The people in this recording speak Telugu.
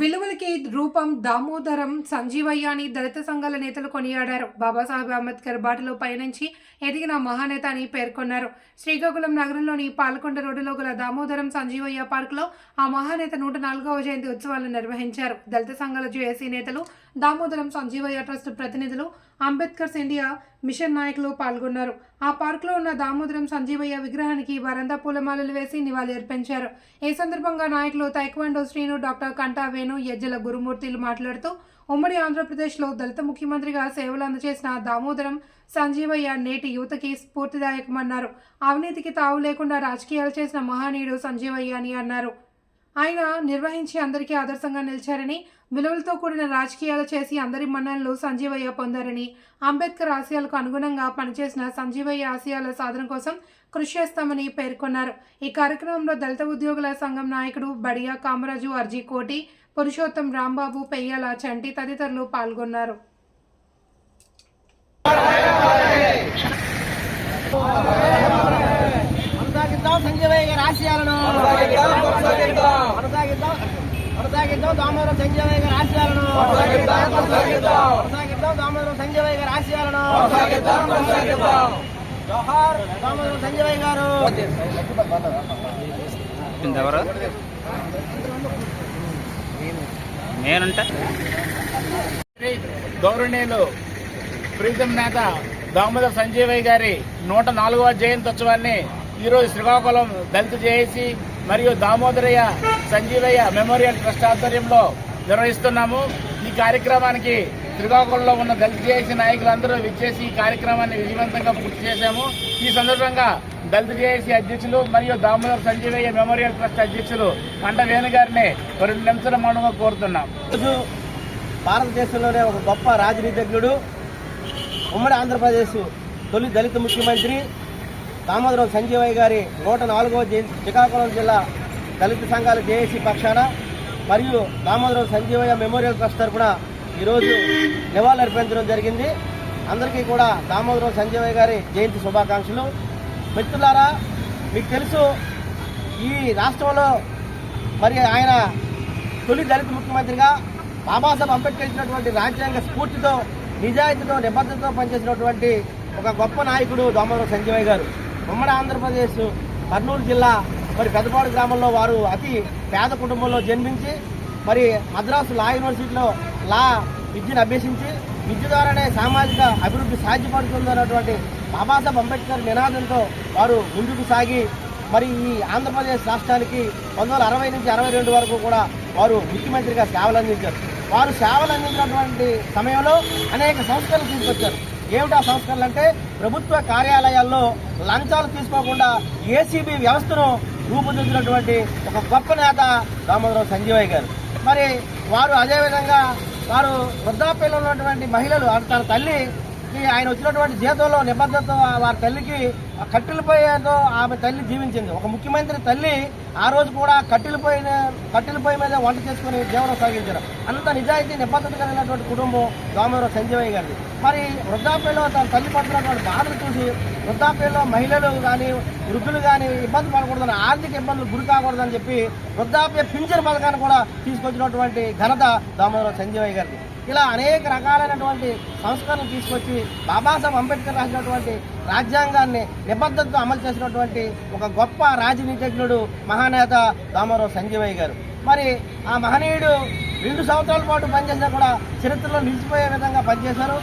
విలువలకి రూపం దామోదరం సంజీవయ్య అని దళిత సంఘాల నేతలు కొనియాడారు. బాబాసాహెబ్ అంబేద్కర్ బాటలో పయనించి ఎదిగిన మహానేత అని పేర్కొన్నారు. శ్రీకాకుళం నగరంలోని పాలకొండ రోడ్డులో గల దామోదరం సంజీవయ్య పార్కులో ఆ మహానేత నూట నాలుగవ జయంతి ఉత్సవాలను నిర్వహించారు. దళిత సంఘాల జేఏసీ నేతలు దామోదరం సంజీవయ్య ట్రస్ట్ ప్రతినిధులు అంబేద్కర్స్ ఇండియా మిషన్ నాయకులు పాల్గొన్నారు. ఆ పార్కులో ఉన్న దామోదరం సంజీవయ్య విగ్రహానికి వరందా పూలమాలలు వేసి నివాళి అర్పించారు. ఈ సందర్భంగా నాయకులు తైక్వాండో శ్రీను డాక్టర్ కంటా వేణు యజ్జల గురుమూర్తిలు మాట్లాడుతూ ఉమ్మడి ఆంధ్రప్రదేశ్లో దళిత ముఖ్యమంత్రిగా సేవలు అందజేసిన దామోదరం సంజీవయ్య నేటి యువతకి స్ఫూర్తిదాయకమన్నారు. అవినీతికి తావు లేకుండా రాజకీయాలు చేసిన మహానీయుడు సంజీవయ్య అని అన్నారు. ఆయన నిర్వహించి అందరికీ ఆదర్శంగా నిలిచారని విలువలతో కూడిన రాజకీయాలు చేసి అందరి మన్ననలు సంజీవయ్య పొందారని అంబేద్కర్ ఆశయాలకు అనుగుణంగా పనిచేసిన సంజీవయ్య ఆశయాల సాధన కోసం కృషి చేస్తామని పేర్కొన్నారు. ఈ కార్యక్రమంలో దళిత ఉద్యోగుల సంఘం నాయకుడు బడియా కామరాజు అర్జీ కోటి పురుషోత్తం రాంబాబు పెయ్యాల చంటి తదితరులు పాల్గొన్నారు. సంజయ్ గారి ఆశయాలను. కొనసాగిద్దాం దామోదరం సంజయ్ గారి ఆశయాలను కొనసాగిద్దాం దామోదరం సంజయ్ గారి ఆశయాలను జోహార్ దామోదరం సంజయ్ గారు. ఎవరు? నేనుంటా. గౌరవనీయులు ప్రీతం నేత దామోదర్ సంజీవయ్య గారి నూట నాలుగవ జయంతోత్సవాన్ని ఈరోజు శ్రీకాకుళం దళిత జేఏసీ మరియు దామోదరయ్య సంజీవయ్య మెమోరియల్ ట్రస్ట్ ఆధ్వర్యంలో నిర్వహిస్తున్నాము. ఈ కార్యక్రమానికి శ్రీకాకుళంలో ఉన్న దళిత జేఏసీ నాయకులందరూ విచ్చేసి ఈ కార్యక్రమాన్ని విజయవంతంగా పూర్తి చేశాము. ఈ సందర్భంగా దళిత జేఏసీ అధ్యక్షులు మరియు దామోదర్ సంజీవయ్య మెమోరియల్ ట్రస్ట్ అధ్యక్షులు కంట వేణు గారిని రెండు నిమిషాల మౌనంగా కోరుతున్నాం. ఈరోజు భారతదేశంలోనే ఒక గొప్ప రాజనీతిజ్ఞుడు ఉమ్మడి ఆంధ్రప్రదేశ్ తొలి దళిత ముఖ్యమంత్రి దామోదరం సంజీవయ్య గారి నూట నాలుగవ జయంతి శ్రీకాకుళం జిల్లా దళిత సంఘాల జేఏసీ పక్షాన మరియు దామోదరం సంజీవయ్య మెమోరియల్ ట్రస్ట్ తరఫున ఈరోజు నివాళులర్పించడం జరిగింది. అందరికీ కూడా దామోదరం సంజీవయ్య గారి జయంతి శుభాకాంక్షలు. మిత్రులారా మీకు తెలుసు ఈ రాష్ట్రంలో మరి ఆయన తొలి దళిత ముఖ్యమంత్రిగా బాబాసాహెబ్ అంబేద్కర్ ఇచ్చినటువంటి రాజ్యాంగ స్ఫూర్తితో నిజాయితీతో నిబద్ధతతో పనిచేసినటువంటి ఒక గొప్ప నాయకుడు దామోదరం సంజీవయ్య గారు. ఉమ్మడి ఆంధ్రప్రదేశ్ కర్నూలు జిల్లా మరి పెద్దపాడు గ్రామంలో వారు అతి పేద కుటుంబంలో జన్మించి మరి మద్రాసు లా యూనివర్సిటీలో లా విద్యను అభ్యసించి విద్య ద్వారానే సామాజిక అభివృద్ధి సాధ్యపడుతుందన్నటువంటి బాబాసాహెబ్ అంబేద్కర్ నినాదంతో వారు ముందుకు సాగి మరి ఈ ఆంధ్రప్రదేశ్ రాష్ట్రానికి పంతొమ్మిది వందల అరవై నుంచి అరవై రెండు వరకు కూడా వారు ముఖ్యమంత్రిగా సేవలు అందించారు. వారు సేవలు అందించినటువంటి సమయంలో అనేక సంస్కరణలు తీసుకొచ్చారు. ఏమిటా సంస్కరణలు అంటే ప్రభుత్వ కార్యాలయాల్లో లంచాలు తీసుకోకుండా ఏసీబీ వ్యవస్థను రూపుదిద్దినటువంటి ఒక గొప్ప నేత దామోదరం సంజీవయ్య గారు. మరి వారు అదేవిధంగా వారు వృద్ధాప్యంలో ఉన్నటువంటి మహిళలు తన తల్లి ఆయన వచ్చినటువంటి జీతంలో నిబద్ధత వారి తల్లికి కట్టెలపోయేదో ఆమె తల్లి జీవించింది. ఒక ముఖ్యమంత్రి తల్లి ఆ రోజు కూడా కట్టెలపోయిన కట్టెలపోయి మీద వంట చేసుకుని జీవనం సాగించారు. అంత నిజాయితీ నిబద్ధత కలిగినటువంటి కుటుంబం దామోదరం సంజయ్ గారిది. మరి వృద్ధాప్యంలో తన తల్లి పడుతున్నటువంటి బాధలు చూసి వృద్ధాప్యంలో మహిళలు కానీ వృద్ధులు కానీ ఇబ్బంది పడకూడదని ఆర్థిక ఇబ్బందులు గురి కాకూడదని చెప్పి వృద్ధాప్య పింఛన్ పథకాన్ని కూడా తీసుకొచ్చినటువంటి ఘనత దామోదరం సంజయ్ గారిది. ఇలా అనేక రకాలైనటువంటి సంస్కరణలు తీసుకొచ్చి బాబాసాహెబ్ అంబేద్కర్ రాసినటువంటి రాజ్యాంగాన్ని నిబద్ధతతో అమలు చేసినటువంటి ఒక గొప్ప రాజనీతిజ్ఞుడు మహానేత దామరావు సంజీవయ్య గారు. మరి ఆ మహనీయుడు రెండు సంవత్సరాల పాటు పనిచేసినా కూడా చరిత్రలో నిలిచిపోయే విధంగా పనిచేశారు.